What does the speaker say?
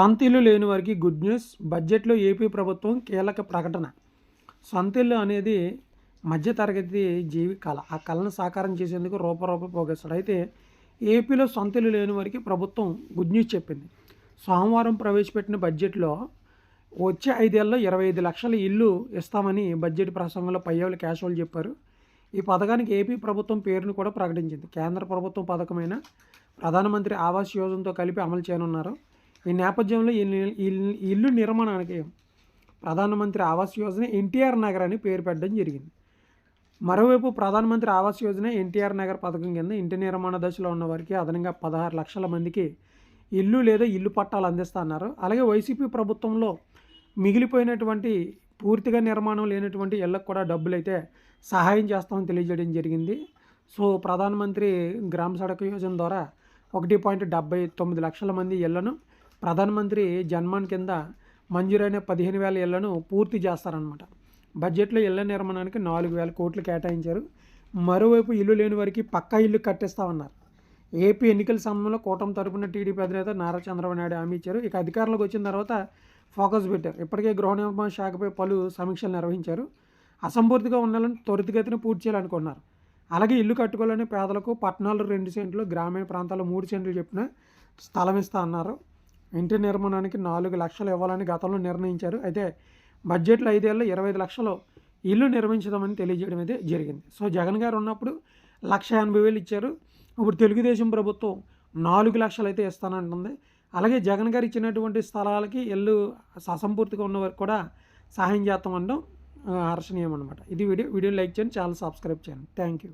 సొంత లేని వారికి గుడ్ న్యూస్. బడ్జెట్లో ఏపీ ప్రభుత్వం కీలక ప్రకటన. సొంత అనేది మధ్యతరగతి జీవి కళ. ఆ కళను సాకారం చేసేందుకు రూపరూప పోగేస్తాడు. అయితే ఏపీలో సొంత లేని వారికి ప్రభుత్వం గుడ్ న్యూస్ చెప్పింది. సోమవారం ప్రవేశపెట్టిన బడ్జెట్లో వచ్చే ఐదేళ్ళలో ఇరవై ఐదు లక్షల ఇల్లు ఇస్తామని బడ్జెట్ ప్రసంగంలో పయ్యవులు క్యాషువల్ చెప్పారు. ఈ పథకానికి ఏపీ ప్రభుత్వం పేరును కూడా ప్రకటించింది. కేంద్ర ప్రభుత్వం పథకమైన ప్రధానమంత్రి ఆవాస్ యోజనతో కలిపి అమలు చేయనున్నారు. ఈ నేపథ్యంలో ఇల్లు నిర్మాణానికి ప్రధానమంత్రి ఆవాస్ యోజన ఎన్టీఆర్ నగర్ అని పేరు పెట్టడం జరిగింది. మరోవైపు ప్రధానమంత్రి ఆవాస్ యోజన ఎన్టీఆర్ నగర్ పథకం కింద ఇంటి నిర్మాణ దశలో ఉన్న వారికి అదనంగా పదహారు లక్షల మందికి ఇల్లు లేదా ఇల్లు పట్టాలు అందిస్తా అన్నారు అలాగే వైసీపీ ప్రభుత్వంలో మిగిలిపోయినటువంటి పూర్తిగా నిర్మాణం లేనటువంటి ఇళ్ళకు కూడా డబ్బులు అయితే సహాయం చేస్తామని తెలియజేయడం జరిగింది. సో ప్రధానమంత్రి గ్రామ సడక్ యోజన ద్వారా ఒకటి పాయింట్ డెబ్బై తొమ్మిది లక్షల మంది ఇళ్ళను ప్రధానమంత్రి జన్మన్ కింద మంజూరైన పదిహేను వేల ఇళ్ళను పూర్తి చేస్తారనమాట బడ్జెట్లో ఇళ్ళ నిర్మాణానికి నాలుగు వేల కోట్లు కేటాయించారు. మరోవైపు ఇల్లు లేని వారికి పక్కా ఇల్లు కట్టిస్తామన్నారు. ఏపీ ఎన్నికల సమయంలో కూటమి తరపున టీడీపీ అధినేత నారా చంద్రబాబు నాయుడు హామీ ఇచ్చారు. ఇక అధికారంలోకి వచ్చిన తర్వాత ఫోకస్ పెట్టారు. ఇప్పటికే గృహ నిర్మాణ శాఖపై పలు సమీక్షలు నిర్వహించారు. అసంపూర్తిగా ఉండాలని త్వరితగతిన పూర్తి చేయాలనుకున్నారు. అలాగే ఇల్లు కట్టుకోవాలని పేదలకు పట్టణాలు రెండు సెంట్లు గ్రామీణ ప్రాంతాల్లో మూడు సెంట్లు చెప్పిన స్థలం ఇస్తా అన్నారు. ఇంటి నిర్మాణానికి నాలుగు లక్షలు ఇవ్వాలని గతంలో నిర్ణయించారు. అయితే బడ్జెట్లో ఐదేళ్ళు ఇరవై ఐదు లక్షలు ఇల్లు నిర్మించదామని తెలియజేయడం అయితే జరిగింది. సో జగన్ గారు ఉన్నప్పుడు లక్ష ఎనభై వేలు ఇచ్చారు. ఇప్పుడు తెలుగుదేశం ప్రభుత్వం నాలుగు లక్షలు అయితే ఇస్తానంటుంది. అలాగే జగన్ గారు ఇచ్చినటువంటి స్థలాలకి ఇల్లు అసంపూర్తిగా ఉన్న వరకు కూడా సహాయం చేస్తామనడం హర్షణీయం అనమాట ఇది వీడియో వీడియో లైక్ చేయండి చాలా సబ్స్క్రైబ్ చేయండి. Thank you.